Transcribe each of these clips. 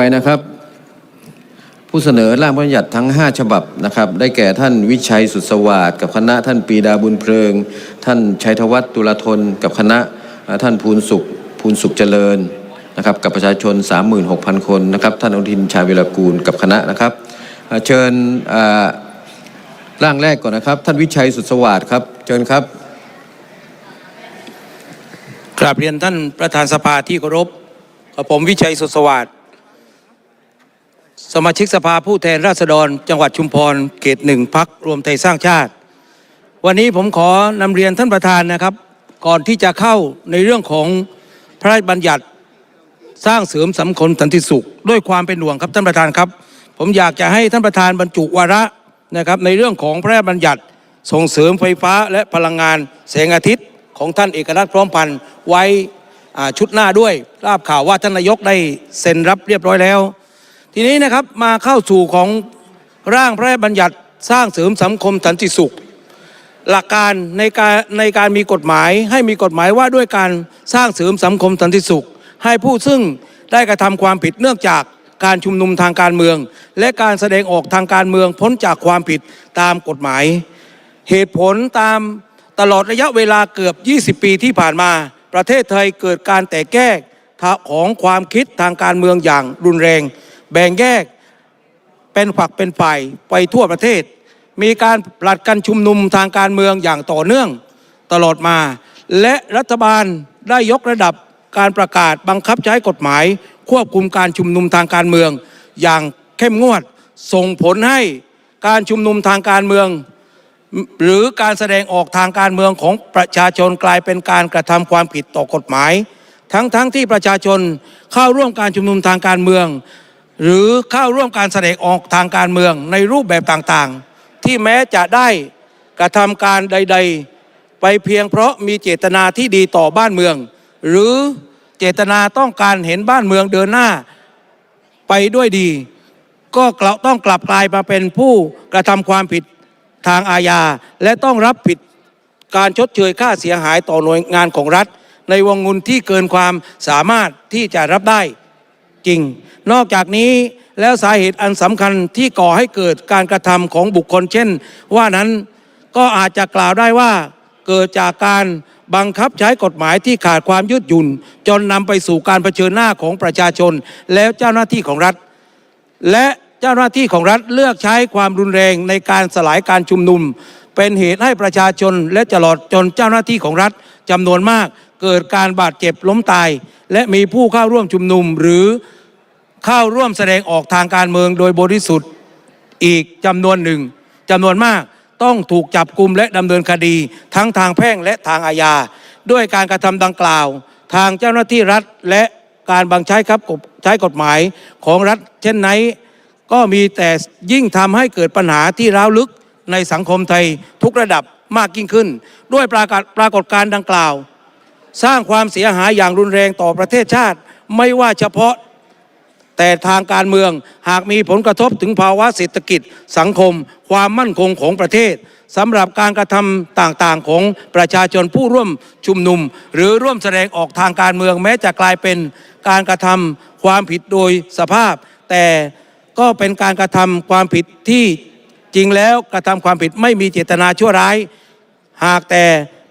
ไปนะครับ ผู้เสนอร่างพระบัญญัติทั้ง 5 ฉบับนะครับ ได้แก่ท่านวิชัยสุดสวัสดิ์กับคณะท่านปีดาบุญเพลิง ท่านชัยธวัฒน์ตุลาธนกับคณะท่านภูนสุขภูนสุขเจริญนะครับ กับประชาชน 36,000 คนนะครับ ท่านอนุทินชาญวิรากูลกับคณะนะครับ เชิญร่างแรกก่อนนะครับ ท่านวิชัยสุดสวัสดิ์ครับเชิญครับกราบเรียนท่านประธานสภาที่เคารพกับผมวิชัยสุดสวัสดิ์ สมาชิกสภาผู้แทนราษฎร จังหวัดชุมพรเขตหนึ่งพักรวมไทยสร้างชาติ วันนี้ผมขอนำเรียนท่านประธานนะครับ ก่อนที่จะเข้าในเรื่องของพระราชบัญญัติสร้างเสริมสังคมสันติสุข ด้วยความเป็นห่วงครับท่านประธานครับ ผมอยากจะให้ท่านประธานบรรจุวาระนะครับในเรื่องของพระราชบัญญัติส่งเสริมไฟฟ้าและพลังงานแสงอาทิตย์ของท่านเอกนัทพร้อมพันธ์ไว้ชุดหน้าด้วยทราบข่าวว่าท่านนายกได้เซ็นรับเรียบร้อยแล้ว ทีนี้นะครับมาเข้าสู่ของร่างพระราชบัญญัติสร้างเสริมสังคมสันติสุข หลักการในการในการมีกฎหมายให้มีกฎหมายว่าด้วยการสร้างเสริมสังคมสันติสุข ให้ผู้ซึ่งได้กระทำความผิดเนื่องจากการชุมนุมทางการเมือง และการแสดงออกทางการเมืองพ้นจากความผิดตามกฎหมาย เหตุผลตามตลอดระยะเวลาเกือบ 20 ปีที่ผ่านมา ประเทศไทยเกิดการแตกแยกของความคิดทางการเมืองอย่างรุนแรง แบ่งแยกเป็นฝักเป็นฝ่ายไปทั่วประเทศ มีการผลัดกันชุมนุมทางการเมืองอย่างต่อเนื่องตลอดมา และรัฐบาลได้ยกระดับการประกาศบังคับใช้กฎหมาย ควบคุมการชุมนุมทางการเมือง อย่างเข้มงวดส่งผลให้การชุมนุมทางการเมือง หรือการแสดงออกทางการเมืองของประชาชนกลายเป็นการกระทำความผิดต่อกฎหมาย ทั้งๆทที่ประชาชนเข้าร่วมการชุมนุมทางการเมือง หรือเข้าร่วมการแสดงออกทางการเมืองในรูปแบบต่างๆ ที่แม้จะได้กระทำการใด ๆ ไปเพียงเพราะมีเจตนาที่ดีต่อบ้านเมือง หรือเจตนาต้องการเห็นบ้านเมืองเดินหน้าไปด้วยดี ก็กลับต้องกลับกลายมาเป็นผู้กระทำความผิดทางอาญา และต้องรับผิดการชดเชยค่าเสียหายต่อหน่วยงานของรัฐ ในวงเงินที่เกินความสามารถที่จะรับได้ จริง นอกจากนี้แล้วสาเหตุอันสำคัญที่ก่อให้เกิดการกระทำของบุคคลเช่น ว่านั้นก็อาจจะกล่าวได้ว่าเกิดจากการบังคับใช้กฎหมายที่ขาดความยืดหยุ่น จนนำไปสู่การเผชิญหน้าของประชาชน แล้วเจ้าหน้าที่ของรัฐ และเจ้าหน้าที่ของรัฐเลือกใช้ความรุนแรงในการสลายการชุมนุม เป็นเหตุให้ประชาชนและตลอดจนเจ้าหน้าที่ของรัฐจำนวนมาก เกิดการบาดเจ็บล้มตาย และมีผู้เข้าร่วมชุมนุมหรือเข้าร่วมแสดงออกทางการเมืองโดยบริสุทธิ์อีกจำนวนหนึ่งจำนวนมากต้องถูกจับกลุ่มและดำเนินคดีทั้งทางแพ่งและทางอาญา ด้วยการกระทำดังกล่าว ทางเจ้าหน้าที่รัฐและการบังใช้ครับใช้กฎหมายของรัฐ เช่นไหนก็มีแต่ยิ่งทำให้เกิดปัญหาที่ร้าวลึกในสังคมไทยทุกระดับมากยิ่งขึ้น ด้วยปรากฏปรากฏการณ์ดังกล่าว สร้างความเสียหายอย่างรุนแรงต่อประเทศชาติ ไม่ว่าเฉพาะแต่ทางการเมืองหากมีผลกระทบถึงภาวะเศรษฐกิจ สังคม ความมั่นคงของประเทศสำหรับการกระทำต่างๆ ของประชาชนผู้ร่วมชุมนุม หรือร่วมแสดงออกทางการเมือง แม้จะกลายเป็นการกระทำความผิดโดยสภาพ แต่ก็เป็นการกระทำความผิดที่จริงแล้วกระทำความผิดไม่มีเจตนาชั่วร้าย หากแต่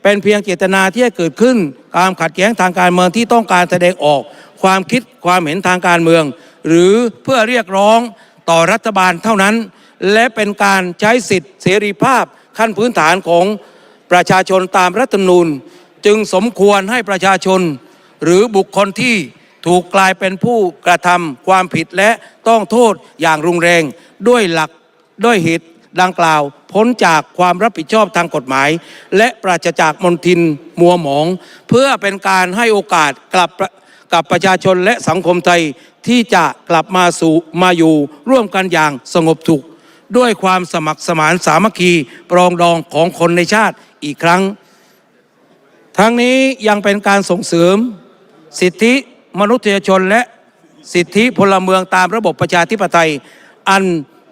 เป็นเพียงเจตนาที่จะเกิดขึ้นการขัดแย้งทางการเมืองที่ต้องการแสดงออก ความคิดความเห็นทางการเมือง หรือเพื่อเรียกร้องต่อรัฐบาลเท่านั้น และเป็นการใช้สิทธิเสรีภาพขั้นพื้นฐานของประชาชนตามรัฐธรรมนูญ จึงสมควรให้ประชาชน หรือบุคคลที่ถูกกลายเป็นผู้กระทำความผิดและต้องโทษอย่างรุนแรง ด้วยหลักด้วยเหตุ ดังกล่าวพ้นจากความรับผิดชอบทางกฎหมาย และปราศจากมนทินมัวหมอง เพื่อเป็นการให้โอกาสกลับกับประชาชนและสังคมไทยที่จะกลับมาสู่มาอยู่ร่วมกันอย่างสงบสุขด้วยความสมัครสมานสามัคคีปรองดองของคนในชาติอีกครั้ง ทั้งนี้ยังเป็นการส่งเสริม สิทธิมนุษยชนและสิทธิพลเมืองตามระบบประชาธิปไตย อัน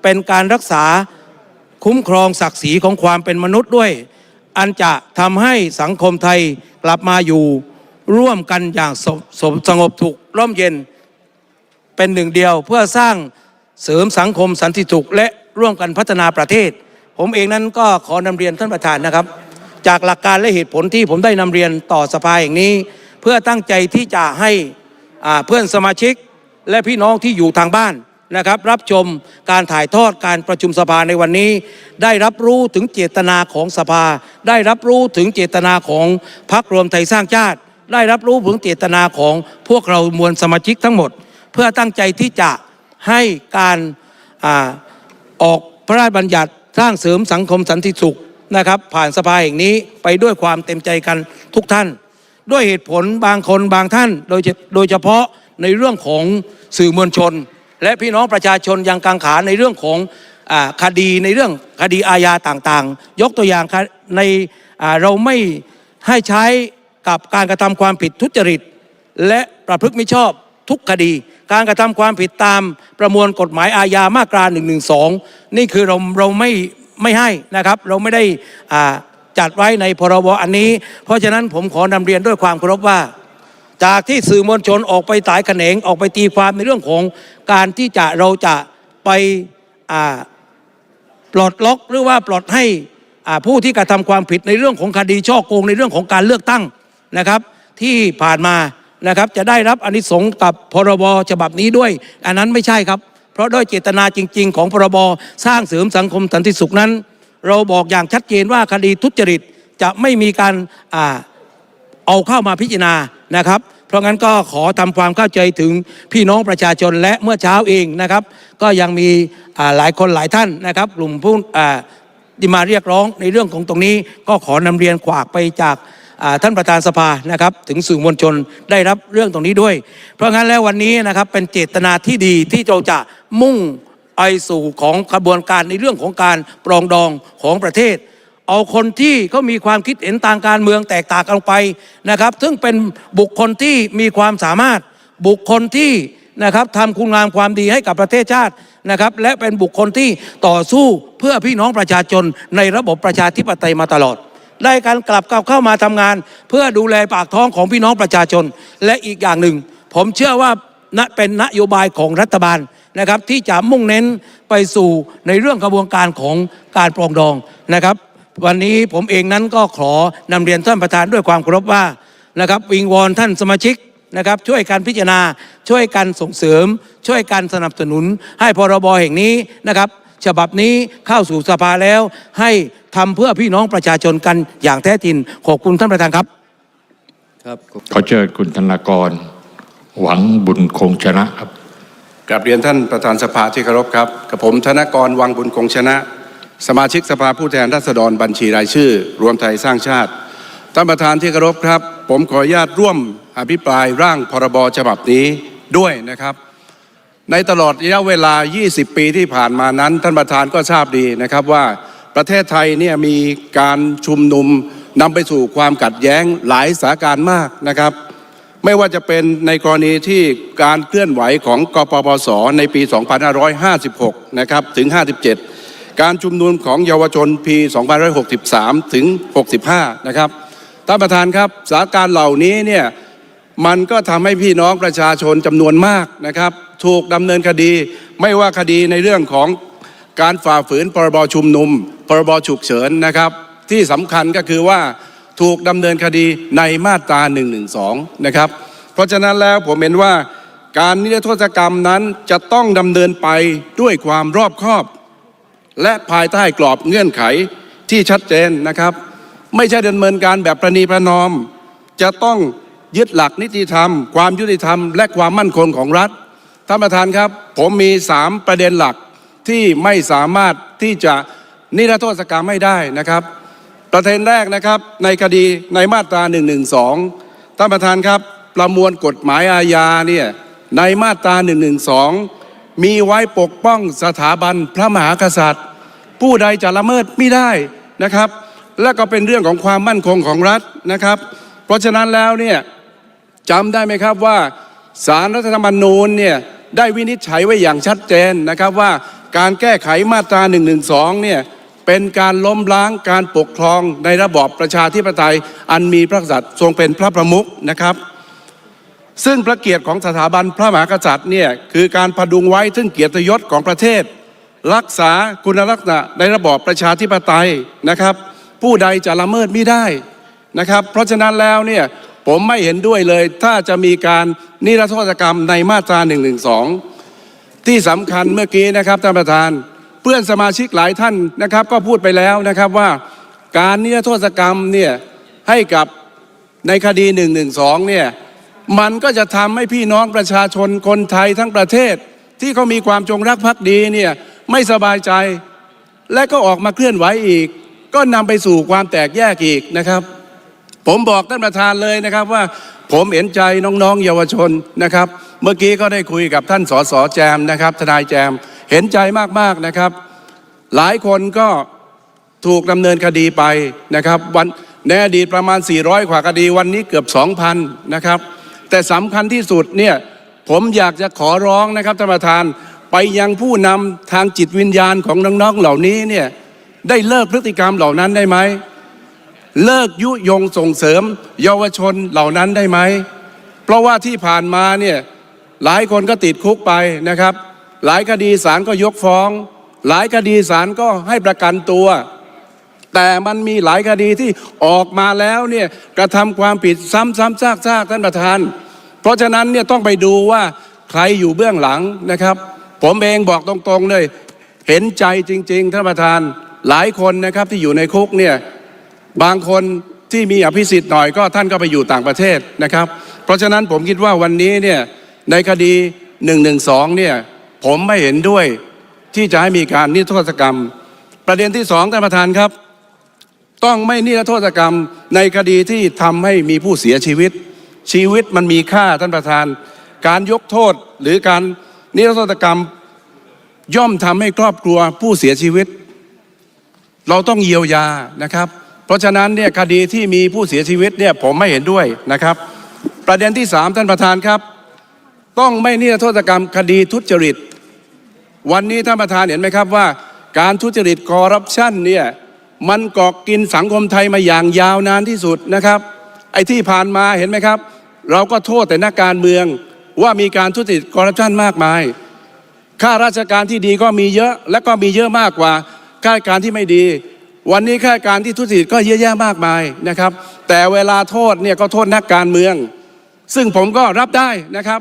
เป็นการรักษา คุ้มครองศักดิ์ศรีของความเป็นมนุษย์ด้วย อันจะทำให้สังคมไทยกลับมาอยู่ ร่วมกันอย่างสสสงบสุขร่มเย็นเป็นหนึ่งเดียวเพื่อสร้างเสริมสังคมสันติสุขและร่วมกันพัฒนาประเทศ ผมเองนั้นก็ขอนำเรียนท่านประธานนะครับ จากหลักการและเหตุผลที่ผมได้นำเรียนต่อสภาอย่างนี้ เพื่อตั้งใจที่จะให้เพื่อนสมาชิกและพี่น้องที่อยู่ทางบ้าน นะครับรับชมการถ่ายทอดการประชุมสภาในวันนี้ ได้รับรู้ถึงเจตนาของสภา ได้รับรู้ถึงเจตนาของพรรครวมไทยสร้างชาติ ได้รับรู้ถึงเจตนาของพวกเรามวลสมาชิกทั้งหมด เพื่อตั้งใจที่จะให้การอออกพระราชบัญญัติสร้างเสริมสังคมสันติสุขนะครับ ผ่านสภาแห่งนี้ไปด้วยความเต็มใจกันทุกท่าน ด้วยเหตุผลบางคนบางท่านโดยโดยเฉพาะในเรื่องของสื่อมวลชน และพี่น้องประชาชนยังกังขาในเรื่องของอคดีในเรื่องคดีอาญาต่างๆ ยกตัวอย่างในเราไม่ให้ใช้กับการกระทำความผิดทุจริต และประพฤติมิชอบทุกคดี การกระทำความผิดตามประมวลกฎหมายอาญามาตรา1นึนี่คือเราเราไม่ไม่ให้นะครับ เราไม่ได้จัดไว้ในพรบอันนี้ เพราะฉะนั้นผมขอนำเรียนด้วยความเคารพว่า จากที่สื่อมวลชนออกไปสายแขนงออกไปตีความในเรื่องของการที่จะเราจะไปปลดล็อกหรือว่าปลดให้ผู้ที่กระทำความผิดในเรื่องของคดีช่อโกงในเรื่องของการเลือกตั้งนะครับ ที่ผ่านมานะครับจะได้รับอนิสงส์กับพรบฉบับนี้ด้วย อันนั้นไม่ใช่ครับ เพราะด้วยเจตนาจริง ๆ ของพรบสร้างเสริมสังคมสันติสุขนั้น เราบอกอย่างชัดเจนว่าคดีทุจริตจะไม่มีการอ่า เอาเข้ามาพิจารณานะครับ เพราะงั้นก็ขอทำความเข้าใจถึงพี่น้องประชาชนและเมื่อเช้าเองนะครับ ก็ยังมีหลายคนหลายท่านนะครับ กลุ่มผู้ที่มาเรียกร้องในเรื่องของตรงนี้ก็ขอนำเรียนขวากไปจากท่านประธานสภานะครับ ถึงสื่อมวลชนได้รับเรื่องตรงนี้ด้วย เพราะงั้นแล้ววันนี้นะครับเป็นเจตนาที่ดีที่เราจะมุ่งไปสู่ของกระบวนการในเรื่องของการปรองดองของประเทศ เอาคนที่เขามีความคิดเห็นทางการเมืองแตกต่างกันไปนะครับ ซึ่งเป็นบุคคลที่มีความสามารถบุคคลที่นะครับทำคุณงามความดีให้กับประเทศชาตินะครับ และเป็นบุคคลที่ต่อสู้เพื่อพี่น้องประชาชนในระบบประชาธิปไตยมาตลอด ได้การกลับกลับเข้ามาทำงาน เพื่อดูแลปากท้องของพี่น้องประชาชน และอีกอย่างหนึ่ง ผมเชื่อว่าณเป็นนโยบายของรัฐบาลนะครับที่จะมุ่งเน้นไปสู่ในเรื่องกระบวนการของการปรองดองนะครับ วันนี้ผมเองนั้นก็ขอนำเรียนท่านประธานด้วยความเคารพว่านะครับวิงวอนท่านสมาชิกนะครับช่วยกันพิจารณาช่วยกันส่งเสริม ช่วยกันสนับสนุน ให้พรบแห่งนี้นะครับ ฉบับนี้เข้าสู่สภาแล้ว ให้ทำเพื่อพี่น้องประชาชนกันอย่างแท้จริงขอบคุณท่านประธานครับครับขอเชิญคุณธนากร หวังบุญคงชนะครับกราบเรียนท่านประธานสภาที่เคารพครับกับผมธนกรวังบุญคงชนะ สมาชิกสภาผู้แทนราษฎรบัญชีรายชื่อ รวมไทยสร้างชาติ ท่านประธานที่เคารพครับ ผมขออนุญาตร่วมอภิปรายร่างพรบฉบับนี้ด้วยนะครับ ในตลอดระยะเวลา 20 ปีที่ผ่านมานั้น ท่านประธานก็ทราบดีนะครับว่าประเทศไทยเนี่ยมีการชุมนุมนำไปสู่ความขัดแย้งหลายสาการมากนะครับ ไม่ว่าจะเป็นในกรณีที่การเคลื่อนไหวของกปปสในปี 2556 นะครับถึง 57 การชุมนุมของเยาวชนปี2563 ถึง 65 นะครับ ท่านประธานครับสถานการณ์เหล่านี้เนี่ยมันก็ทำให้พี่น้องประชาชนจำนวนมากนะครับ ถูกดำเนินคดีไม่ว่าคดีในเรื่องของการฝ่าฝืนพรบชุมนุมพรบฉุกเฉินนะครับ ที่สำคัญก็คือว่าถูกดำเนินคดีในมาตรา 112 นะครับ เพราะฉะนั้นแล้วผมเห็นว่าการนิรโทษกรรมนั้นจะต้องดำเนินไปด้วยความรอบคอบ และภายใต้กรอบเงื่อนไขที่ชัดเจนนะครับ ไม่ใช่ดำเนินการแบบประนีประนอม จะต้องยึดหลักนิติธรรม ความยุติธรรม และความมั่นคงของรัฐท่านประธานครับ ผมมี 3 ประเด็นหลักที่ไม่สามารถที่จะนิรโทษกรรมไม่ได้นะครับ ประเด็นแรกนะครับในคดีในมาตรา 112 ท่านประธานครับ ประมวลกฎหมายอาญาเนี่ยในมาตรา 112 มีไว้ปกป้องสถาบันพระมหากษัตริย์ ผู้ใดจะละเมิดไม่ได้นะครับ และก็เป็นเรื่องของความมั่นคงของรัฐนะครับ เพราะฉะนั้นแล้วเนี่ยจำได้ไหมครับว่าสารรัฐธรรมนูญเนี่ยได้วินิจฉัยไว้อย่างชัดเจนนะครับว่าการแก้ไขมาตรา112เนี่ยเป็นการล้มล้างการปกครองในระบอบประชาธิปไตย อันมีพระกษัตริย์ทรงเป็นพระประมุขนะครับ ซึ่งพระเกียรติของสถาบันพระมหากษัตริย์เนี่ยคือการพดุงไว้ซึ่งเกียรติยศของประเทศ รักษาคุณลักษณะในระบอบประชาธิปไตยนะครับ ผู้ใดจะละเมิดไม่ได้นะครับ เพราะฉะนั้นแล้วเนี่ยผมไม่เห็นด้วยเลย ถ้าจะมีการนิรโทษกรรมในมาตรา1นึที่สำคัญเมื่อกี้นะครับท่านประธานเพื่อนสมาชิกหลายท่านนะครับ ก็พูดไปแล้วนะครับว่าการนิรโทษกรรมเนี่ยให้กับในคดี1นึเนี่ย มันก็จะทำให้พี่น้องประชาชนคนไทยทั้งประเทศ ที่เขามีความจงรักภักดีเนี่ยไม่สบายใจ และก็ออกมาเคลื่อนไหวอีก ก็นำไปสู่ความแตกแยกอีกนะครับ ผมบอกท่านประธานเลยนะครับว่าผมเห็นใจน้องๆ เยาวชนนะครับ เมื่อกี้ก็ได้คุยกับท่านสสแจมนะครับ ทนายแจมเห็นใจมากๆนะครับ หลายคนก็ถูกดำเนินคดีไปนะครับ วันในอดีตประมาณ 400 กว่าคดีวันนี้เกือบ 2,000 นะครับ แต่สำคัญที่สุดเนี่ยผมอยากจะขอร้องนะครับท่านประธานไปยังผู้นำทางจิตวิญญาณของน้องๆเหล่านี้เนี่ยได้เลิกพฤติกรรมเหล่านั้นได้ไหมเลิกยุยงส่งเสริมเยาวชนเหล่านั้นได้ไหม เพราะว่าที่ผ่านมาเนี่ยหลายคนก็ติดคุกไปนะครับ หลายคดีศาลก็ยกฟ้อง หลายคดีศาลก็ให้ประกันตัว แต่มันมีหลายคดีที่ออกมาแล้วเนี่ยกระทำความผิดซ้ำซ้ำซากซากท่านประธาน เพราะฉะนั้นเนี่ยต้องไปดูว่าใครอยู่เบื้องหลังนะครับ ผมเองบอกตรงๆเลย เห็นใจจริงๆท่านประธานหลายคนนะครับที่อยู่ในคุกเนี่ยบางคนที่มีอภิสิทธิ์หน่อยก็ท่านก็ไปอยู่ต่างประเทศนะครับ เพราะฉะนั้นผมคิดว่าวันนี้เนี่ยในคดี1นึเนี่ยผมไม่เห็นด้วยที่จะให้มีการนิรโทษกรรม ประเด็นที่สองท่านประธานครับ ต้องไม่นิรโทษกรรมในคดีที่ทำให้มีผู้เสียชีวิต ชีวิตมันมีค่าท่านประธาน การยกโทษหรือการนิรโทษกรรม ย่อมทำให้ครอบครัวผู้เสียชีวิต เราต้องเยียวยานะครับ เพราะฉะนั้นเนี่ยคดีที่มีผู้เสียชีวิตเนี่ยผมไม่เห็นด้วยนะครับ ประเด็นที่สามท่านประธานครับ ต้องไม่นิรโทษกรรมคดีทุจริต วันนี้ท่านประธานเห็นไหมครับว่า การทุจริตคอร์รัปชันเนี่ยมันกอกกินสังคมไทยมาอย่างยาวนานที่สุดนะครับ ไอ้ที่ผ่านมาเห็นไหมครับ เราก็โทษแต่นักการเมืองว่ามีการทุจริตคอร์รัปชันมากมาย ข้าราชการที่ดีก็มีเยอะและก็มีเยอะมากกว่าข้าราชการที่ไม่ดี วันนี้ข้าราชการที่ทุจริตก็เยอะแยะมากมายนะครับ แต่เวลาโทษเนี่ยก็โทษนักการเมือง ซึ่งผมก็รับได้นะครับ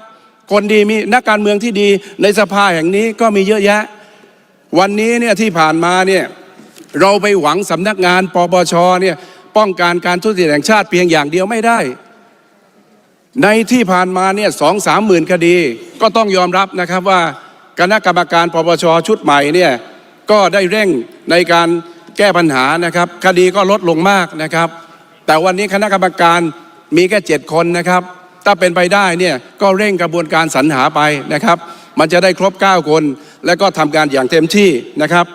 คนดีมีนักการเมืองที่ดีในสภาแห่งนี้ก็มีเยอะแยะ วันนี้เนี่ยที่ผ่านมาเนี่ยเราไปหวังสำนักงานปปชเนี่ยป้องกันการทุจริตแห่งชาติเพียงอย่างเดียวไม่ได้ ในที่ผ่านมาเนี่ยสองสามหมื่นคดี ก็ต้องยอมรับนะครับว่าคณะกรรมการปปชชุดใหม่เนี่ยก็ได้เร่งในการแก้ปัญหานะครับ คดีก็ลดลงมากนะครับ แต่วันนี้คณะกรรมการมีแค่เจ็ดคนนะครับ ถ้าเป็นไปได้เนี่ยก็เร่งกระบวนการสรรหาไปนะครับ มันจะได้ครบ 9 คน และก็ทำการอย่างเต็มที่นะครับ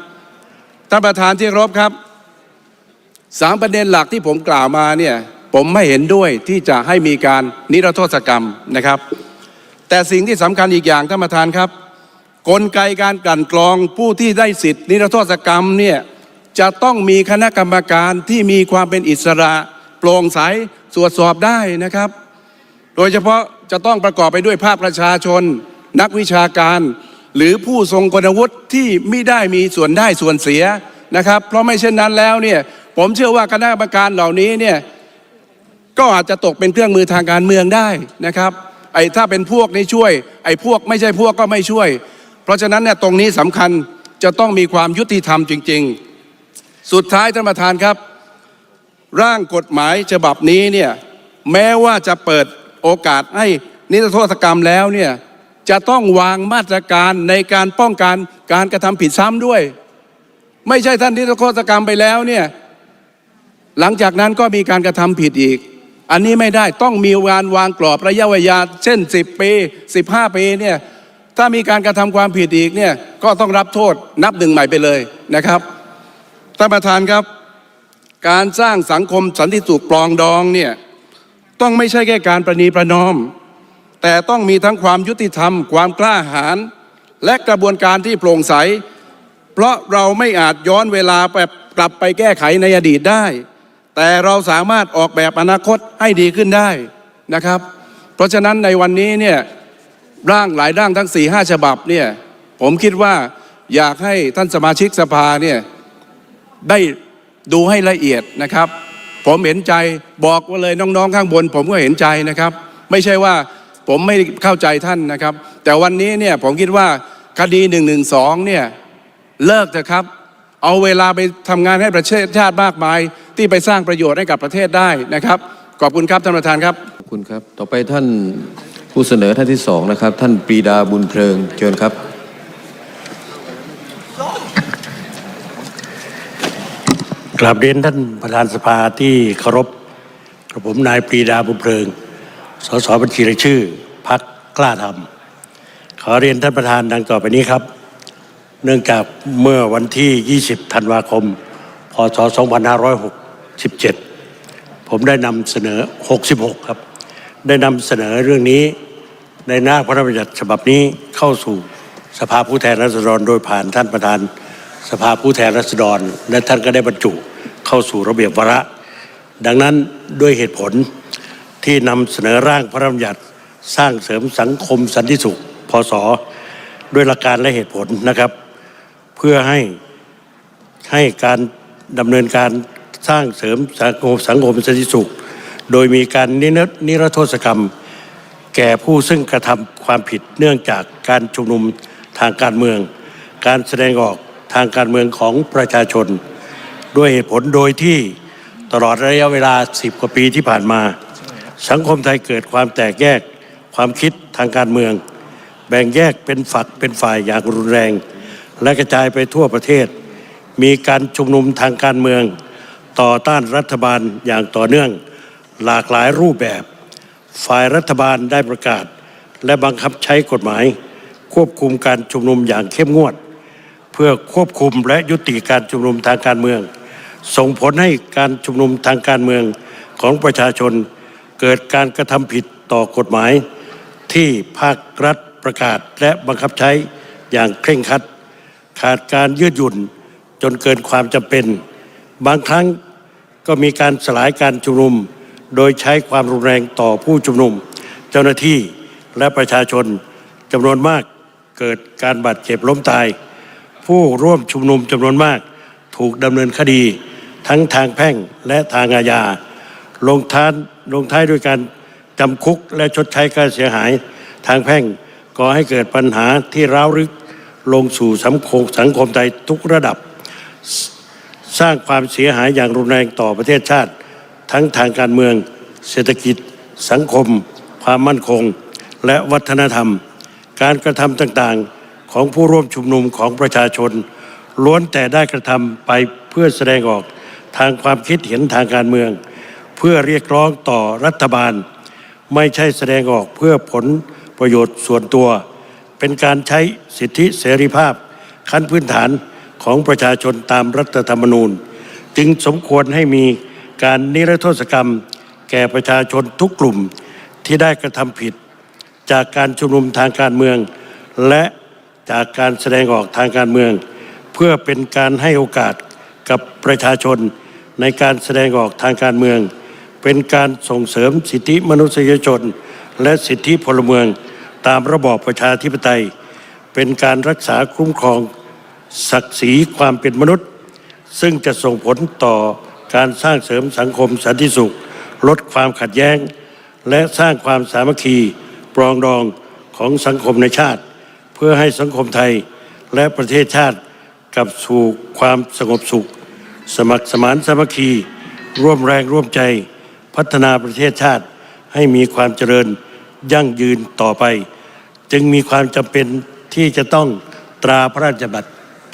ท่านประธานที่เคารบครับสามประเด็นหลักที่ผมกล่าวมาเนี่ย ผมไม่เห็นด้วยที่จะให้มีการนิรโทษกรรมนะครับ แต่สิ่งที่สำคัญอีกอย่างท่านประธานครับ กลไกการกลั่นกรองผู้ที่ได้สิทธิ์นิรโทษกรรมเนี่ยจะต้องมีคณะกรรมการที่มีความเป็นอิสระโปร่งใสตรวจสอบได้นะครับ โดยเฉพาะจะต้องประกอบไปด้วยภาคประชาชน นักวิชาการ หรือผู้ทรงคุณวุฒิที่ไม่ได้มีส่วนได้ส่วนเสียนะครับ เพราะไม่เช่นนั้นแล้วเนี่ยผมเชื่อว่าคณะกรรมการเหล่านี้เนี่ย ก็อาจจะตกเป็นเครื่องมือทางการเมืองได้นะครับไอ้ถ้าเป็นพวกนี้ช่วย ไอ้พวกไม่ใช่พวกก็ไม่ช่วย เพราะฉะนั้นเนี่ยตรงนี้สำคัญจะต้องมีความยุติธรรมจริง ๆ สุดท้ายท่านประธานครับ ร่างกฎหมายฉบับนี้เนี่ยแม้ว่าจะเปิดโอกาสให้นิรโทษกรรมแล้วเนี่ยจะต้องวางมาตรการในการป้องกันการกระทำผิดซ้ำด้วย ไม่ใช่ท่านนิรโทษกรรมไปแล้วเนี่ยหลังจากนั้นก็มีการกระทำผิดอีก อันนี้ไม่ได้ต้องมีการวางกรอบระยะเวลาเช่น 10 ปี 15 ปีเนี่ยถ้ามีการกระทำความผิดอีกเนี่ยก็ต้องรับโทษนับหนึ่งใหม่ไปเลยนะครับท่านประธานครับ การสร้างสังคมสันติสุขปลองดองเนี่ยต้องไม่ใช่แค่การประนีประนอม แต่ต้องมีทั้งความยุติธรรม ความกล้าหาญและกระบวนการที่โปร่งใส เพราะเราไม่อาจย้อนเวลาแบบกลับไปแก้ไขในอดีตได้ แต่เราสามารถออกแบบอนาคตให้ดีขึ้นได้นะครับ เพราะฉะนั้นในวันนี้เนี่ยร่างหลายร่างทั้ง4ี่ห้าฉบับเนี่ยผมคิดว่าอยากให้ท่านสมาชิกสภาเนี่ยได้ดูให้ละเอียดนะครับ ผมเห็นใจบอกว่าเลยน้องๆ ข้างบน ผมก็เห็นใจนะครับ ไม่ใช่ว่าผมไม่เข้าใจท่านนะครับ แต่วันนี้เนี่ยผมคิดว่าคดี1นึเนี่ยเลิกเถอะครับ เอาเวลาไปทำงานให้ประเทศชาติมากมาย ที่ไปสร้างประโยชน์ให้กับประเทศได้นะครับ ขอบคุณครับท่านประธานครับขอบคุณครับ ต่อไปท่านผู้เสนอท่านที่สองนะครับ ท่านปรีดาบุญเพลิงเชิญครับ กราบเรียนท่านประธานสภาที่เคารพกระผมนายปรีดาบุญเพลิง สสบัญชีรายชื่อพักกล้าทำขอเรียนท่านประธานดังต่อไปนี้ครับ เนื่องจากเมื่อวันที่ 20 ธันวาคม พศ 2567ผมได้นำเสนอ 66 ครับ ได้นำเสนอเรื่องนี้ในหน้าพระราชบัญญัติฉบับนี้เข้าสู่สภาผู้แทนราษฎรโดยผ่านท่านประธาน สภาผู้แทนราษฎร และท่านก็ได้บรรจุเข้าสู่ระเบียบวาระ ดังนั้นด้วยเหตุผลที่นำเสนอร่างพระราชบัญญัติสร้างเสริมสังคมสันติสุขพศด้วยหลักการและเหตุผลนะครับ เพื่อให้ให้การดำเนินการ สร้างเสริมสังคมสังคมสันติสุข โดยมีการนิรนิรโทษกรรม แก่ผู้ซึ่งกระทำความผิดเนื่องจากการชุมนุมทางการเมือง การแสดงออกทางการเมืองของประชาชน ด้วยเหตุผลโดยที่ตลอดระยะเวลา 10 กว่าปีที่ผ่านมา สังคมไทยเกิดความแตกแยกความคิดทางการเมือง แบ่งแยกเป็นฝักเป็นฝ่ายอย่างรุนแรง และกระจายไปทั่วประเทศ มีการชุมนุมทางการเมือง ต่อต้านรัฐบาลอย่างต่อเนื่องหลากหลายรูปแบบ ฝ่ายรัฐบาลได้ประกาศ และบังคับใช้กฎหมาย ควบคุมการชุมนุมอย่างเข้มงวด เพื่อควบคุมและยุติการชุมนุมทางการเมือง ส่งผลให้การชุมนุมทางการเมืองของประชาชน เกิดการกระทำผิดต่อกฎหมาย ที่ภาครัฐประกาศและบังคับใช้อย่างเคร่งครัด ขาดการยืดหยุ่นจนเกินความจำเป็น บางครั้ง ก็มีการสลายการชุมนุม โดยใช้ความรุนแรงต่อผู้ชุมนุม เจ้าหน้าที่และประชาชนจำนวนมากเกิดการบาดเจ็บล้มตาย ผู้ร่วมชุมนุมจำนวนมากถูกดำเนินคดี ทั้งทางแพ่งและทางอาญา ลงท้ายลงท้ายด้วยการจำคุกและชดใช้ค่าเสียหายทางแพ่งก่อให้เกิดปัญหาที่ร้าวลึกลงสู่สังคมสังคมไทยทุกระดับ สร้างความเสียหายอย่างรุนแรงต่อประเทศชาติ ทั้งทางการเมือง เศรษฐกิจ สังคม ความมั่นคง และวัฒนธรรม การกระทำต่างๆของผู้ร่วมชุมนุมของประชาชน ล้วนแต่ได้กระทำไปเพื่อแสดงออกทางความคิดเห็นทางการเมือง เพื่อเรียกร้องต่อรัฐบาล ไม่ใช่แสดงออกเพื่อผลประโยชน์ส่วนตัว เป็นการใช้สิทธิเสรีภาพขั้นพื้นฐาน ของประชาชนตามรัฐธรรมนูญ จึงสมควรให้มีการนิรโทษกรรม แก่ประชาชนทุกกลุ่มที่ได้กระทำผิด จากการชุมนุมทางการเมือง และจากการแสดงออกทางการเมือง เพื่อเป็นการให้โอกาสกับประชาชนในการแสดงออกทางการเมือง เป็นการส่งเสริมสิทธิมนุษยชน และสิทธิพลเมืองตามระบอบประชาธิปไตย เป็นการรักษาคุ้มครอง ศักดิ์ศรีความเป็นมนุษย์ ซึ่งจะส่งผลต่อการสร้างเสริมสังคมสันติสุข ลดความขัดแย้ง และสร้างความสามัคคีปรองดองของสังคมในชาติ เพื่อให้สังคมไทยและประเทศชาติกลับสู่ความสงบสุข สมัครสมานสามัคคี ร่วมแรงร่วมใจพัฒนาประเทศชาติให้มีความเจริญยั่งยืนต่อไป จึงมีความจำเป็นที่จะต้องตราพระราชบัญญัติ